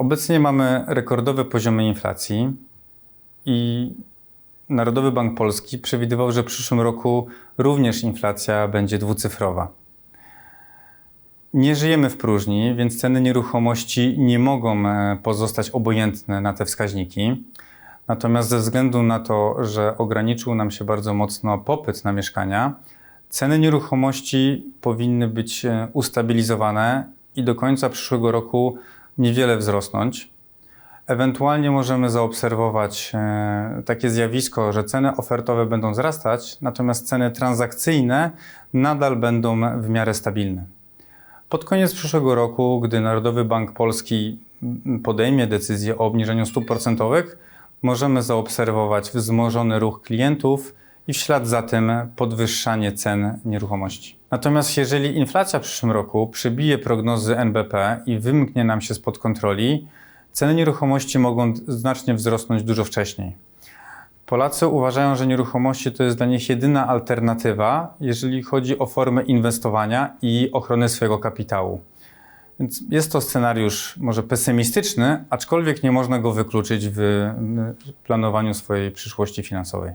Obecnie mamy rekordowe poziomy inflacji i Narodowy Bank Polski przewidywał, że w przyszłym roku również inflacja będzie dwucyfrowa. Nie żyjemy w próżni, więc ceny nieruchomości nie mogą e, pozostać obojętne na te wskaźniki. Natomiast ze względu na to, że ograniczył nam się bardzo mocno popyt na mieszkania, ceny nieruchomości powinny być e, ustabilizowane i do końca przyszłego roku niewiele wzrosnąć. Ewentualnie możemy zaobserwować e, takie zjawisko, że ceny ofertowe będą wzrastać, natomiast ceny transakcyjne nadal będą w miarę stabilne. Pod koniec przyszłego roku, gdy Narodowy Bank Polski podejmie decyzję o obniżeniu stóp procentowych, możemy zaobserwować wzmożony ruch klientów i w ślad za tym podwyższanie cen nieruchomości. Natomiast jeżeli inflacja w przyszłym roku przebije prognozy NBP i wymknie nam się spod kontroli, ceny nieruchomości mogą znacznie wzrosnąć dużo wcześniej. Polacy uważają, że nieruchomości to jest dla nich jedyna alternatywa, jeżeli chodzi o formę inwestowania i ochrony swojego kapitału. Więc jest to scenariusz może pesymistyczny, aczkolwiek nie można go wykluczyć w planowaniu swojej przyszłości finansowej.